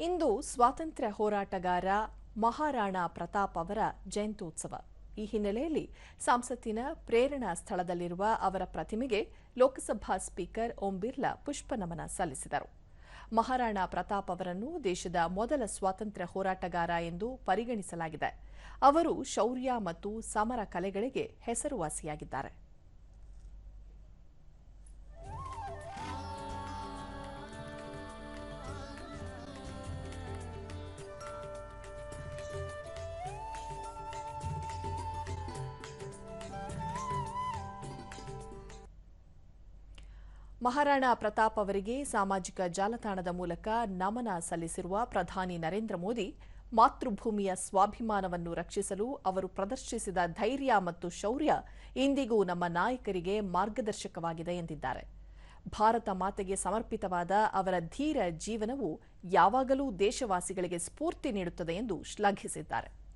ಇಂದು ಸ್ವಾತಂತ್ರ್ಯ ಹೋರಾಟಗಾರ ಮಹಾರಾಣಾ ಪ್ರತಾಪ್ ಅವರ ಜಯಂತ್ಯೋತ್ಸವ. ಈ ಹಿನ್ನೆಲೆಯಲ್ಲಿ ಸಂಸತ್ತಿನ ಪ್ರೇರಣಾ ಸ್ಥಳದಲ್ಲಿರುವ ಅವರ ಪ್ರತಿಮೆಗೆ ಲೋಕಸಭಾ ಸ್ಪೀಕರ್ ಓಂ ಬಿರ್ಲಾ ಪುಷ್ಪನಮನ ಸಲ್ಲಿಸಿದರು. ಮಹಾರಾಣಾ ಪ್ರತಾಪ್ ಅವರನ್ನು ದೇಶದ ಮೊದಲ ಸ್ವಾತಂತ್ರ್ಯ ಹೋರಾಟಗಾರ ಎಂದು ಪರಿಗಣಿಸಲಾಗಿದೆ. ಅವರು ಶೌರ್ಯ ಮತ್ತು ಸಮರ ಕಲೆಗಳಿಗೆ ಹೆಸರುವಾಸಿಯಾಗಿದ್ದಾರೆ. ಮಹಾರಾಣಾ ಪ್ರತಾಪ್ ಅವರಿಗೆ ಸಾಮಾಜಿಕ ಜಾಲತಾಣದ ಮೂಲಕ ನಮನ ಸಲ್ಲಿಸಿರುವ ಪ್ರಧಾನಿ ನರೇಂದ್ರ ಮೋದಿ, ಮಾತೃಭೂಮಿಯ ಸ್ವಾಭಿಮಾನವನ್ನು ರಕ್ಷಿಸಲು ಅವರು ಪ್ರದರ್ಶಿಸಿದ ಧೈರ್ಯ ಮತ್ತು ಶೌರ್ಯ ಇಂದಿಗೂ ನಮ್ಮ ನಾಯಕರಿಗೆ ಮಾರ್ಗದರ್ಶಕವಾಗಿದೆ ಎಂದಿದ್ದಾರೆ. ಭಾರತ ಮಾತೆಗೆ ಸಮರ್ಪಿತವಾದ ಅವರ ಧೀರ ಜೀವನವು ಯಾವಾಗಲೂ ದೇಶವಾಸಿಗಳಿಗೆ ಸ್ಫೂರ್ತಿ ನೀಡುತ್ತದೆ ಎಂದು ಶ್ಲಾಘಿಸಿದ್ದಾರೆ.